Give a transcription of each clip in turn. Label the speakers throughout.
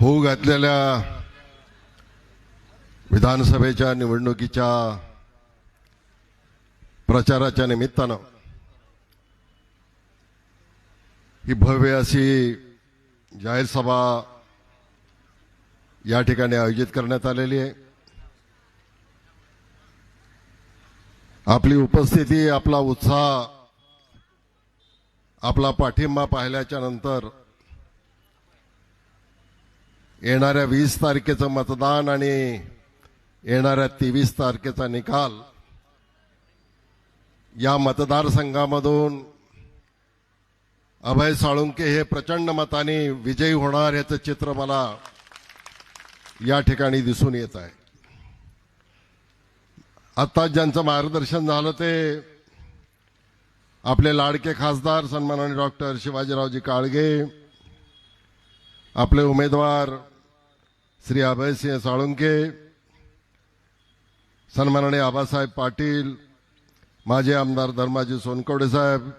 Speaker 1: होऊ घातलेल्या विधानसभेच्या निवडणुकीच्या प्रचाराच्या निमित्तानं ही भव्य अशी जाहीर सभा या ठिकाणी आयोजित करण्यात आलेली आहे. आपली उपस्थिती आपला उत्साह आपला पाठिंबा पाहिल्याच्या नंतर येणाऱ्या वीस तारखेचं मतदान आणि येणाऱ्या तेवीस तारखेचा निकाल. या मतदारसंघामधून अभय साळुंके हे प्रचंड मताने विजयी होणार याचं चित्र मला या ठिकाणी दिसून येत आहे. आता ज्यांचं मार्गदर्शन झालं ते आपले लाडके खासदार सन्मानाने डॉक्टर शिवाजीरावजी काळगे आपले उमेदवार श्री अभयसिंह साळुंके सन्माननीय आबासाहेब पाटील माजी आमदार धर्माजी सोनकवडे साहेब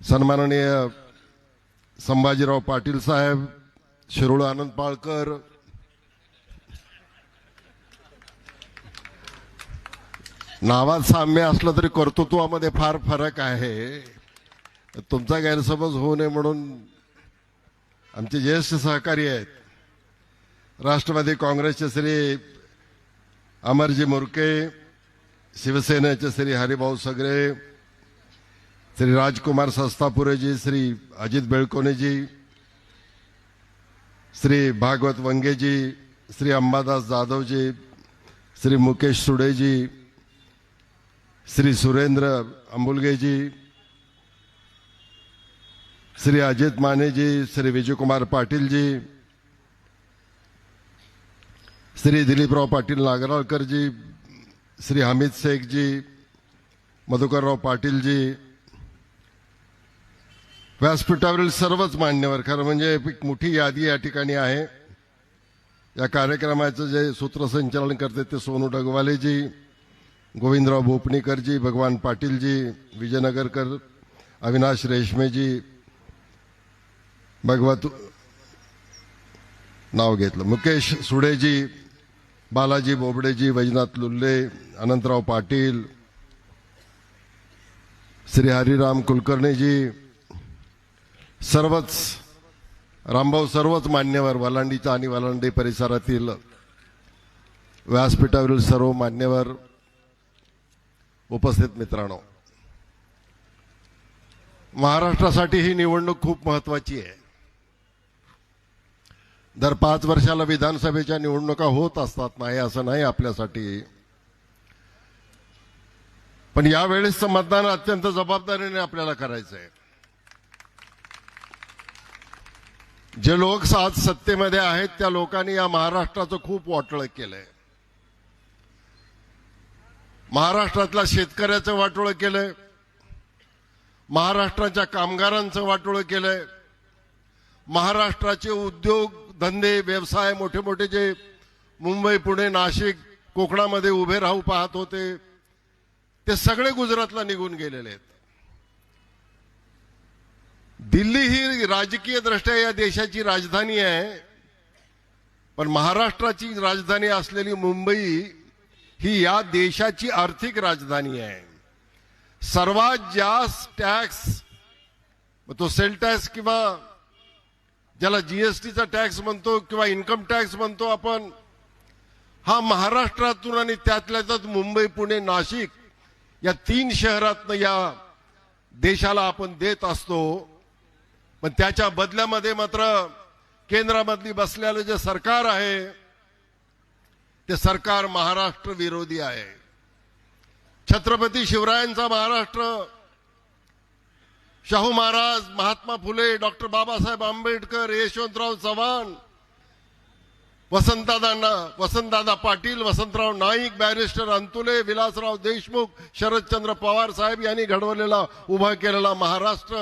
Speaker 1: सन्माननीय संभाजीराव पाटील साहेब शिरोळ आनंद पाळकर नावात साम्य असलं तरी कर्तृत्वामध्ये फार फरक आहे. तुमचा गैरसमज होऊ नये म्हणून आमचे ज्येष्ठ सहकारी आहेत. राष्ट्रवादी काँग्रेसचे श्री अमरजी मुरके शिवसेनेचे श्री हरिभाऊ सगरे श्री राजकुमार सस्तापुरेजी श्री अजित बेळकोनेजी श्री भागवत वंगेजी श्री अंबादास जाधवजी श्री मुकेश सुडेजी श्री सुरेंद्र अंबुलगेजी श्री अजित मानेजी श्री विजयकुमार पाटीलजी श्री दिलीपराव पाटील नागराळकरजी श्री हमीद शेखजी मधुकरराव पाटीलजी व्यासपीठावरील सर्वच मान्यवर खरं म्हणजे एक मोठी यादी या ठिकाणी आहे. या कार्यक्रमाचं जे सूत्रसंचालन करते ते सोनू डगवालेजी गोविंदराव भोपणीकरजी भगवान पाटीलजी विजयनगरकर अविनाश रेशमेजी भगवत नाव घेतलं. मुकेश सुडेजी बालाजी बोबडेजी वैजनाथ लुल्ले अनंतराव पाटील श्री हरिराम कुलकर्णीजी सर्वच रामभाऊ सर्वच मान्यवर वलांडीचा आणि वलांडी परिसरातील व्यासपीठावरील सर्व मान्यवर उपस्थित मित्रांनो. महाराष्ट्रासाठी ही निवडणूक खूप महत्वाची आहे. दर पाच वर्षाला विधानसभेच्या निवडणुका होत असतात नाही असं नाही आपल्यासाठी. पण यावेळेसचं मतदान अत्यंत जबाबदारीने आपल्याला करायचं आहे जे लोक आज सत्तेमध्ये आहेत त्या लोकांनी या महाराष्ट्राचं खूप वाटोळं केलंय. महाराष्ट्रातल्या शेतकऱ्याचं वाटोळं केलंय. महाराष्ट्राच्या कामगारांचं वाटोळं केलंय. महाराष्ट्राचे उद्योग धंदे व्यवसाय मोठे मोठे जे मुंबई पुणे नाशिक कोकणामध्ये उभे राहू पाहत होते ते सगळे गुजरातला निघून गेलेले आहेत. दिल्ली ही राजकीय दृष्ट्या या देशाची राजधानी आहे पण महाराष्ट्राची राजधानी असलेली मुंबई ही या देशाची आर्थिक राजधानी आहे. सर्वात जास्त टॅक्स तो सेल टॅक्स किंवा ज्याला जीएसटीचा टॅक्स म्हणतो किंवा इन्कम टॅक्स म्हणतो आपण हा महाराष्ट्रातून आणि त्यातल्या त्यात मुंबई पुणे नाशिक या तीन शहरातनं या देशाला आपण देत असतो. पण त्याच्या बदल्यामध्ये मात्र केंद्रामधली बसलेलं जे सरकार आहे ते सरकार महाराष्ट्र विरोधी आहे. छत्रपती शिवरायांचा महाराष्ट्र शाहू महाराज महात्मा फुले डॉक्टर बाबासाहेब आंबेडकर यशवंतराव चव्हाण वसंतदादा वसंतदादा पाटील वसंतराव नाईक बॅरिस्टर अंतुले विलासराव देशमुख शरदचंद्र पवार साहेब यांनी घडवलेला उभा केलेला महाराष्ट्र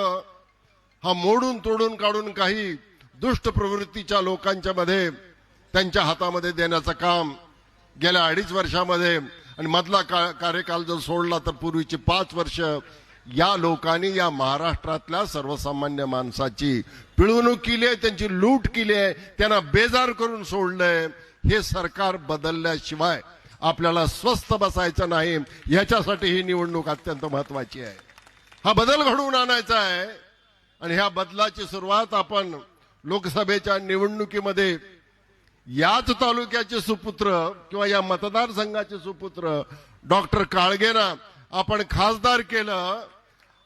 Speaker 1: हा मोडून तोडून काढून काही दुष्ट प्रवृत्तीच्या लोकांच्या मध्ये त्यांच्या हातामध्ये देण्याचं काम गेल्या अडीच वर्षामध्ये आणि मधला का कार्यकाल जर सोडला तर पूर्वीची पाच वर्ष या लोकांनी या महाराष्ट्रातल्या सर्वसामान्य माणसाची पिळवणूक केली आहे त्यांची लूट केली आहे त्यांना बेजार करून सोडलंय. हे सरकार बदलल्याशिवाय आपल्याला स्वस्थ बसायचं नाही. याच्यासाठी ही निवडणूक अत्यंत महत्वाची आहे. हा बदल घडवून आणायचा आहे आणि ह्या बदलाची सुरुवात आपण लोकसभेच्या निवडणुकीमध्ये याच तालुक्याचे सुपुत्र किंवा या मतदारसंघाचे सुपुत्र डॉक्टर काळगेना आपण खासदार केलं.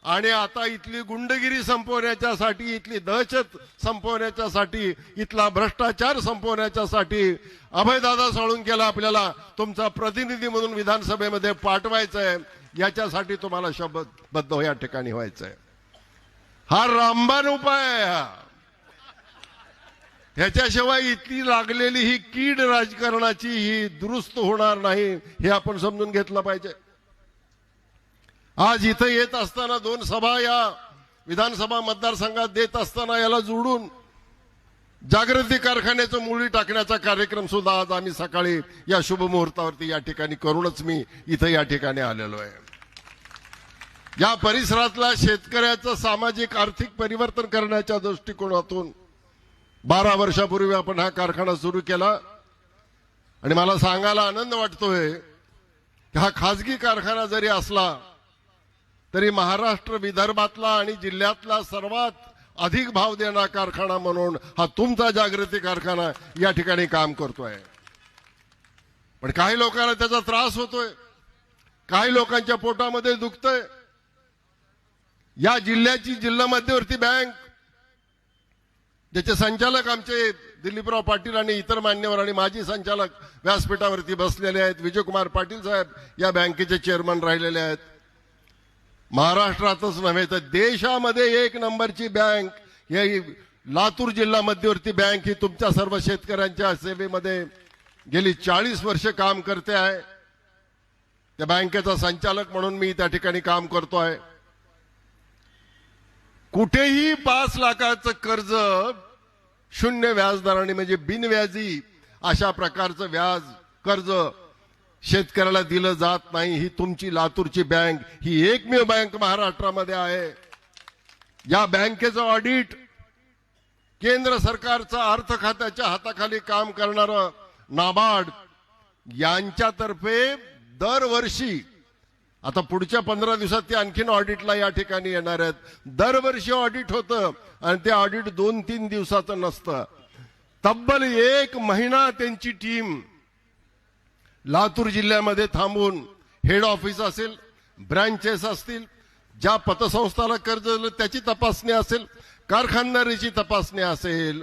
Speaker 1: आणि आता इथली गुंडगिरी संपवण्याच्यासाठी इथली दहशत संपवण्याच्यासाठी इथला भ्रष्टाचार संपवण्याच्यासाठी अभयदादा साळुंकेला आपल्याला तुमचा प्रतिनिधी म्हणून विधानसभेमध्ये पाठवायचं आहे याच्यासाठी तुम्हाला शब्दबद्ध हो, या ठिकाणी व्हायचं आहे हा रामबाण उपाय आहे हा. ह्याच्याशिवाय इथली लागलेली ही कीड राजकारणाची ही दुरुस्त होणार नाही हे आपण समजून घेतलं पाहिजे. आज इथं येत असताना दोन सभा या विधानसभा मतदारसंघात देत असताना याला जोडून जागृती कारखान्याचं मुळी टाकण्याचा कार्यक्रम सुद्धा आज आम्ही सकाळी या शुभ मुहूर्तावरती या ठिकाणी करूनच मी इथं या ठिकाणी आलेलो आहे. या परिसरातला शेतकऱ्याचं सामाजिक आर्थिक परिवर्तन करण्याच्या दृष्टिकोनातून बारा वर्षापूर्वी आपण हा कारखाना सुरू केला. आणि मला सांगायला आनंद वाटतोय की हा खाजगी कारखाना जरी असला तरी महाराष्ट्र विदर्भातला आणि जिल्ह्यातला सर्वात अधिक भाव देणारा कारखाना म्हणून हा तुमचा जागृती कारखाना या ठिकाणी काम करतोय. पण काही लोकांना त्याचा त्रास होतोय. काही लोकांच्या पोटामध्ये दुखतंय. या जिल्ह्याची जिल्हा मध्यवर्ती बँक ज्याचे संचालक आमचे दिलीपराव पाटील आणि इतर मान्यवर आणि माजी संचालक व्यासपीठावरती बसलेले आहेत विजयकुमार पाटील साहेब या बँकेचे चेअरमन राहिलेले आहेत. महाराष्ट्रातच नव्हे तर देशामध्ये एक नंबरची बँक ही लातूर जिल्हा मध्यवर्ती बँक ही तुमच्या सर्व शेतकऱ्यांच्या सेवेमध्ये गेली चाळीस वर्ष काम करते आहे. त्या बँकेचा संचालक म्हणून मी त्या ठिकाणी काम करतो आहे. कुठेही पाच लाखाचं कर्ज शून्य व्याजदराने म्हणजे बिनव्याजी अशा प्रकारचं व्याज कर्ज शेतकऱ्याला दिलं जात नाही ही तुमची लातूरची बँक ही एकमेव बँक महाराष्ट्रामध्ये आहे. या बँकेचं ऑडिट केंद्र सरकारचं अर्थ खात्याच्या हाताखाली काम करणारं नाबार्ड यांच्यातर्फे दरवर्षी आता पुढच्या पंधरा दिवसात ते आणखीन ऑडिटला या ठिकाणी येणार आहेत. दरवर्षी ऑडिट होतं आणि ते ऑडिट दोन तीन दिवसाचं नसतं. तब्बल एक महिना त्यांची टीम लातूर जिल्ह्यामध्ये थांबून हेड ऑफिस असेल ब्रँचेस असतील ज्या पतसंस्थाला कर्ज दिलं त्याची तपासणी असेल कारखानदारीची तपासणी असेल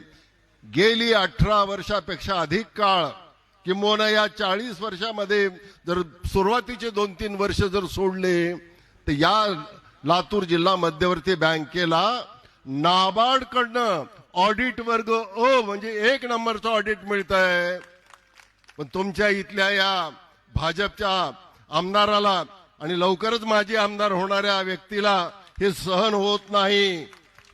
Speaker 1: गेली अठरा वर्षापेक्षा अधिक काळ किंबहुना या चाळीस वर्षामध्ये जर सुरुवातीचे दोन तीन वर्ष जर सोडले तर या लातूर जिल्हा मध्यवर्ती बँकेला नाबार्डकडनं ऑडिट वर्ग ओ म्हणजे एक नंबरचं ऑडिट मिळत आहे पण तुमच्या इथल्या या भाजपच्या आमदाराला आणि लवकरच माजी आमदार होणाऱ्या व्यक्तीला हे सहन होत नाही.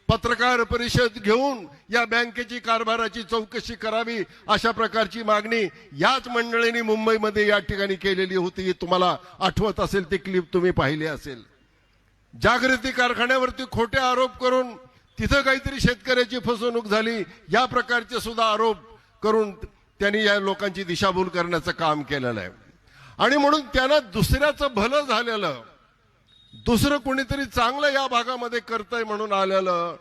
Speaker 1: पत्रकार परिषद घेऊन या बँकेची कारभाराची चौकशी करावी अशा प्रकारची मागणी याच मंडळीने मुंबईमध्ये या ठिकाणी केलेली होती. ही तुम्हाला आठवत असेल ती क्लिप तुम्ही पाहिली असेल. जागृती कारखान्यावरती खोटे आरोप करून तिथं काहीतरी शेतकऱ्याची फसवणूक झाली या प्रकारचे सुद्धा आरोप करून त्यांनी या लोकांची दिशाभूल करण्याचं काम केलेलं आहे. आणि म्हणून त्यांना दुसऱ्याचं भलं झालेलं दुसरं कोणीतरी चांगलं या भागामध्ये करतंय म्हणून आलेलं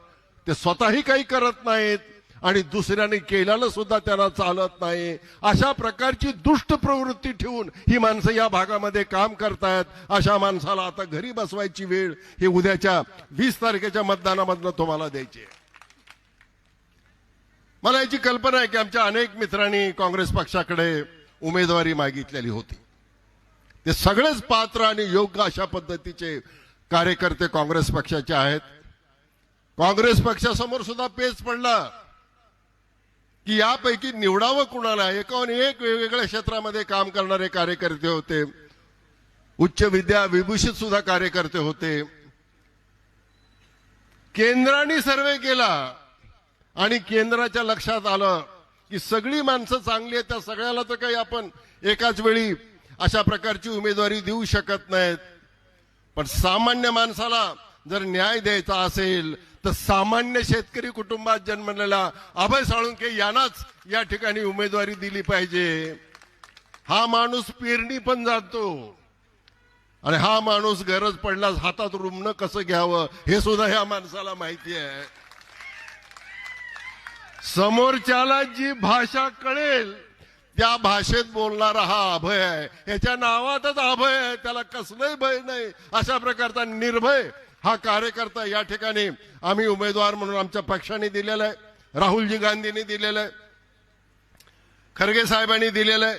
Speaker 1: ते स्वतःही काही करत नाहीत आणि दुसऱ्याने केलेलं सुद्धा त्यांना चालत नाही. अशा प्रकारची दुष्ट प्रवृत्ती ठेवून ही माणसं या भागामध्ये काम करतायत अशा माणसाला आता घरी बसवायची वेळ ही उद्याच्या वीस तारखेच्या मतदानामधनं तुम्हाला द्यायची आहे. मला याची कल्पना आहे की आमच्या अनेक मित्रांनी काँग्रेस पक्षाकडे उमेदवारी मागितलेली होती. ते सगळेच पात्र आणि योग्य अशा पद्धतीचे कार्यकर्ते काँग्रेस पक्षाचे आहेत. काँग्रेस पक्षासमोर सुद्धा पेच पडला की यापैकी निवडावं कुणाला? एकाहून एक वेगवेगळ्या क्षेत्रामध्ये काम करणारे कार्यकर्ते होते. उच्च विद्या विभूषित सुद्धा कार्यकर्ते होते. केंद्राने सर्वे केला. आणि केंद्राच्या लक्षात आलं की सगळी माणसं चांगली आहेत त्या सगळ्याला तर काही आपण एकाच वेळी अशा प्रकारची उमेदवारी देऊ शकत नाहीत. पण सामान्य माणसाला जर न्याय द्यायचा असेल तर सामान्य शेतकरी कुटुंबात जन्मलेला अभय साळुंके यांनाच या ठिकाणी उमेदवारी दिली पाहिजे. हा माणूस पेरणी पण जातो. आणि हा माणूस गरज पडल्यास हातात रुमणं कसं घ्यावं हे सुद्धा ह्या माणसाला माहिती आहे. समोरच्याला जी भाषा कळेल त्या भाषेत बोलणारा हा अभय आहे. याच्या नावातच अभय आहे त्याला कसलंही भय नाही. अशा प्रकारचा निर्भय हा कार्यकर्ता या ठिकाणी आम्ही उमेदवार म्हणून आमच्या पक्षाने दिलेला आहे. राहुलजी गांधींनी दिलेलं आहे. खरगे साहेबांनी दिलेलं आहे.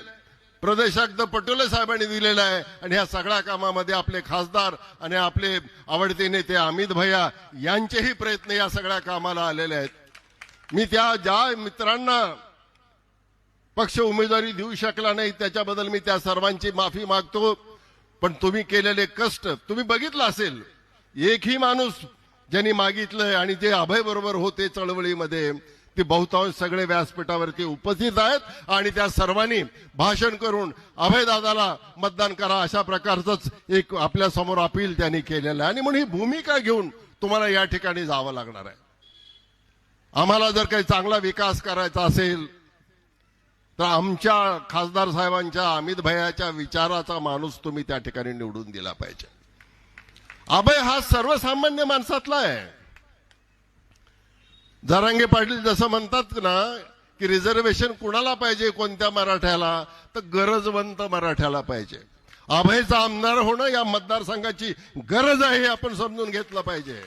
Speaker 1: प्रदेशाध्यक्ष पटोले साहेबांनी दिलेलं आहे. आणि ह्या सगळ्या कामामध्ये आपले खासदार आणि आपले आवडते नेते अमित भैया यांचेही प्रयत्न या सगळ्या कामाला आलेले आहेत. मी त्या ज्या मित्रांना पक्ष उमेदवारी देऊ शकला नाही त्याच्याबद्दल मी त्या सर्वांची माफी मागतो. पण तुम्ही केलेले कष्ट तुम्ही बघितलं असेल. एकही माणूस ज्यांनी मागितलंय आणि जे अभय बरोबर होते चळवळीमध्ये ते बहुतांश सगळे व्यासपीठावरती उपस्थित आहेत आणि त्या सर्वांनी भाषण करून अभयदादाला मतदान करा अशा प्रकारचंच एक आपल्यासमोर अपील त्यांनी केलेलं आहे. आणि म्हणून ही भूमिका घेऊन तुम्हाला या ठिकाणी जावं लागणार आहे. आम्हाला जर काही चांगला विकास करायचा असेल तर आमच्या खासदार साहेबांच्या अमित भयाच्या विचाराचा माणूस तुम्ही त्या ठिकाणी निवडून दिला पाहिजे. अभय हा सर्वसामान्य माणसातला आहे. जरांगे पाटील जसं म्हणतात ना की रिझर्वेशन कुणाला पाहिजे कोणत्या मराठ्याला तर गरजवंत मराठ्याला पाहिजे. अभयचा आमदार होणं या मतदारसंघाची गरज आहे हे आपण समजून घेतलं पाहिजे.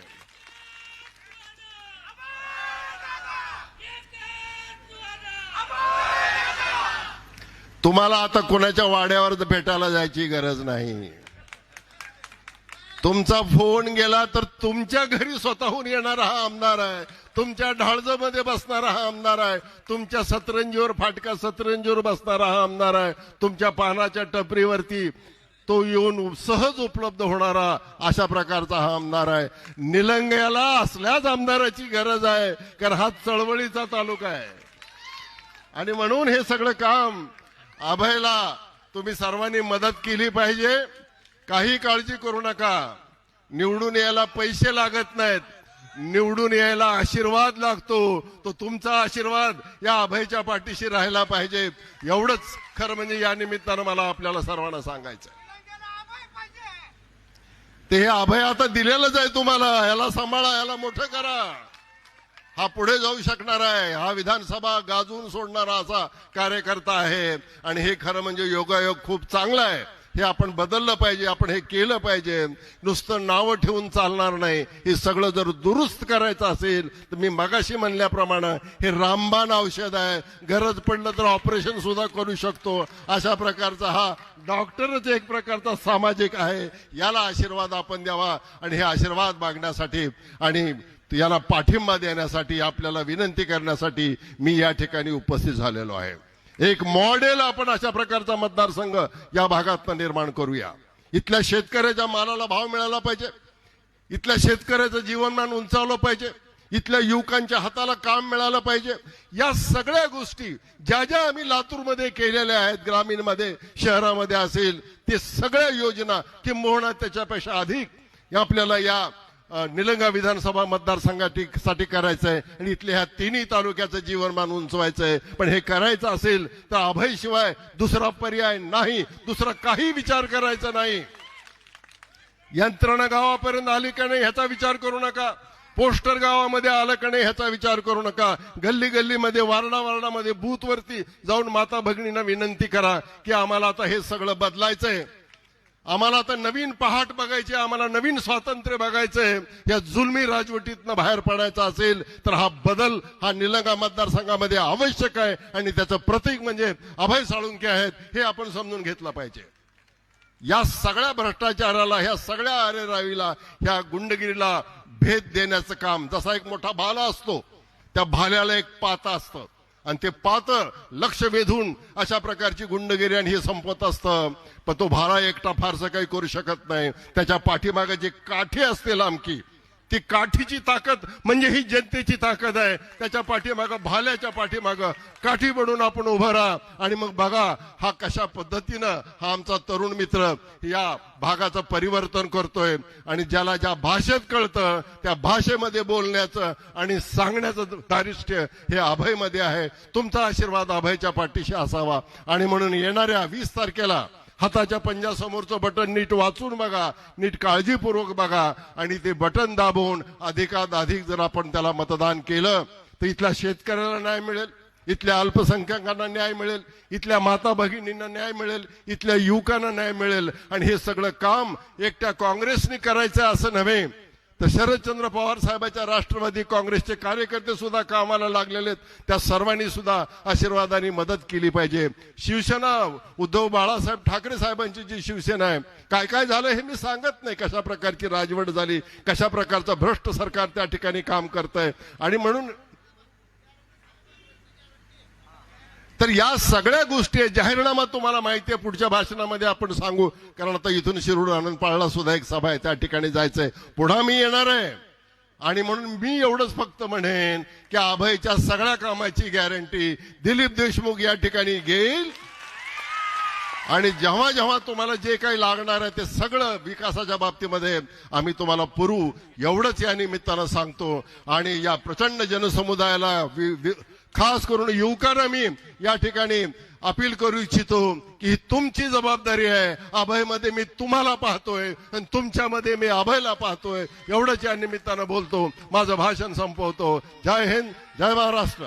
Speaker 1: तुम्हाला आता कोणाच्या वाड्यावर भेटायला जायची गरज नाही. तुमचा फोन गेला तर तुमच्या घरी स्वतःहून येणारा हा आमदार आहे. तुमच्या ढाळजमध्ये बसणारा हा आमदार आहे. तुमच्या सतरंजीवर फाटका सतरंजीवर बसणारा हा आमदार आहे. तुमच्या पानाच्या टपरीवरती तो येऊन सहज उपलब्ध होणारा अशा प्रकारचा हा आमदार आहे. निलंग्याला असल्याच आमदाराची गरज आहे कारण हा चळवळीचा तालुका आहे. आणि म्हणून हे सगळं काम अभयला तुम्ही सर्वांनी मदत केली पाहिजे. काही काळजी करू नका. निवडून यायला पैसे लागत नाहीत. निवडून यायला आशीर्वाद लागतो. तो तुमचा आशीर्वाद या अभयच्या पाठीशी राहायला पाहिजे. एवढंच खरं म्हणजे या निमित्तानं मला आपल्याला सर्वांना सांगायचं ते हे अभय आता दिलेलंच आहे तुम्हाला. याला सांभाळा याला मोठं करा. हा पुढे जाऊ शकणार आहे. हा विधानसभा गाजून सोडणारा असा कार्यकर्ता आहे. आणि हे खरं म्हणजे योगायोग खूप चांगला आहे. हे आपण बदललं पाहिजे आपण हे केलं पाहिजे. नुसतं नावं ठेवून चालणार नाही. हे सगळं जर दुरुस्त करायचं असेल तर मी मगाशी म्हणल्याप्रमाणे हे रामबाण औषध आहे. गरज पडलं तर ऑपरेशन सुद्धा करू शकतो. अशा प्रकारचा हा डॉक्टरच एक प्रकारचा सामाजिक आहे. याला आशीर्वाद आपण द्यावा आणि हे आशीर्वाद मागण्यासाठी आणि याला पाठिंबा देण्यासाठी आपल्याला विनंती करण्यासाठी मी या ठिकाणी उपस्थित झालेलो आहे. एक मॉडेल आपण अशा प्रकारचा मतदारसंघ या भागात निर्माण करूया. इथल्या शेतकऱ्याच्या मालाला भाव मिळाला पाहिजे. इथल्या शेतकऱ्याचं जीवनमान उंचावलं पाहिजे. इथल्या युवकांच्या हाताला काम मिळालं पाहिजे. या सगळ्या गोष्टी ज्या ज्या आम्ही लातूरमध्ये केलेल्या आहेत ग्रामीणमध्ये शहरामध्ये असेल ते सगळ्या योजना किंबहुना त्याच्यापेक्षा अधिक आपल्याला या निलंगा विधानसभा मतदारसंघासाठी साठी करायचं आहे आणि इथल्या ह्या तिन्ही तालुक्याचं जीवनमान उंचवायचं आहे पण हे करायचं असेल तर अभय शिवाय दुसरा पर्याय नाही दुसरा काही विचार करायचा नाही. यंत्रणा गावापर्यंत आली का नाही ह्याचा विचार करू नका. पोस्टर गावामध्ये आलं का नाही ह्याचा विचार करू नका. गल्ली गल्लीमध्ये वारडा वारडामध्ये बूथवरती जाऊन माता भगिनींना विनंती करा की आम्हाला आता हे सगळं बदलायचंय. आम्हाला आता नवीन पहाट बघायची आहे, आम्हाला नवीन स्वातंत्र्य बघायचंय या जुलमी राजवटीतनं बाहेर पडायचं असेल तर हा बदल हा निलंगा मतदारसंघामध्ये आवश्यक आहे आणि त्याचं प्रतीक म्हणजे अभय साळुंके आहेत हे आपण समजून घेतलं पाहिजे. या सगळ्या भ्रष्टाचाराला ह्या सगळ्या अरेरावीला ह्या गुंडगिरीला भेद देण्याचं काम जसा एक मोठा भाला असतो त्या भाल्याला एक पाता असतं. आणि ते पातं लक्ष वेधून अशा प्रकारची गुंडगिरी आणि हे संपत असतं. पण तो भारा एकटा फारसं काही करू शकत नाही. त्याच्या पाठीमागे जी काठी असते लांबकी ती काठीची ताकद म्हणजे ही जनतेची ताकद आहे. त्याच्या पाठीमागं भाल्याच्या पाठीमागं काठी बनून आपण उभं राहा. आणि मग बघा हा कशा पद्धतीनं हा आमचा तरुण मित्र या भागाचं परिवर्तन करतोय. आणि ज्याला ज्या भाषेत कळतं त्या भाषेमध्ये बोलण्याचं आणि सांगण्याचं दारिष्ट्य हे अभयमध्ये आहे. तुमचा आशीर्वाद अभयच्या पाठीशी असावा. आणि म्हणून येणाऱ्या वीस तारखेला हाताच्या पंजासमोरचं बटन नीट वाचून बघा नीट काळजीपूर्वक बघा आणि ते बटन दाबून अधिकात अधिक जर आपण त्याला मतदान केलं तर इथल्या शेतकऱ्याला न्याय मिळेल इथल्या अल्पसंख्याकांना न्याय मिळेल इथल्या माता भगिनींना न्याय मिळेल इथल्या युवकांना न्याय मिळेल. आणि हे सगळं काम एकट्या काँग्रेसने करायचं असं नव्हे. तर शरदचंद्र पवार साहेबांच्या राष्ट्रवादी काँग्रेसचे कार्यकर्ते सुद्धा कामाला लागलेले आहेत. त्या सर्वांनी सुद्धा आशीर्वादाने मदत केली पाहिजे. शिवसेना उद्धव बाळासाहेब ठाकरे साहेबांची जी शिवसेना आहे काय काय झालं हे मी सांगत नाही कशा प्रकारची राजवट झाली कशा प्रकारचं भ्रष्ट सरकार त्या ठिकाणी काम करतंय. आणि म्हणून तर या सगळ्या गोष्टी आहेत. जाहीरनामा तुम्हाला माहिती आहे. पुढच्या भाषणामध्ये आपण सांगू. कारण आता इथून शिरूर आनंद पाळला सुद्धा एक सभा आहे. त्या ठिकाणी जायचंय. पुढा मी येणार आहे. आणि म्हणून मी एवढंच फक्त म्हणेन की अभयच्या सगळ्या कामाची गॅरंटी दिलीप देशमुख या ठिकाणी घेईल. आणि जेव्हा जेव्हा तुम्हाला जे काही लागणार आहे ते सगळं विकासाच्या बाबतीमध्ये आम्ही तुम्हाला पुरू. एवढंच या निमित्तानं सांगतो. आणि या प्रचंड जनसमुदायाला वि- वि- खास करून युवकांना मी या ठिकाणी अपील करू इच्छितो की ही तुमची जबाबदारी आहे. अभयमध्ये मी तुम्हाला पाहतोय आणि तुमच्यामध्ये मी अभयला पाहतोय. एवढंच या निमित्तानं बोलतो. माझं भाषण संपवतो. जय हिंद जय महाराष्ट्र.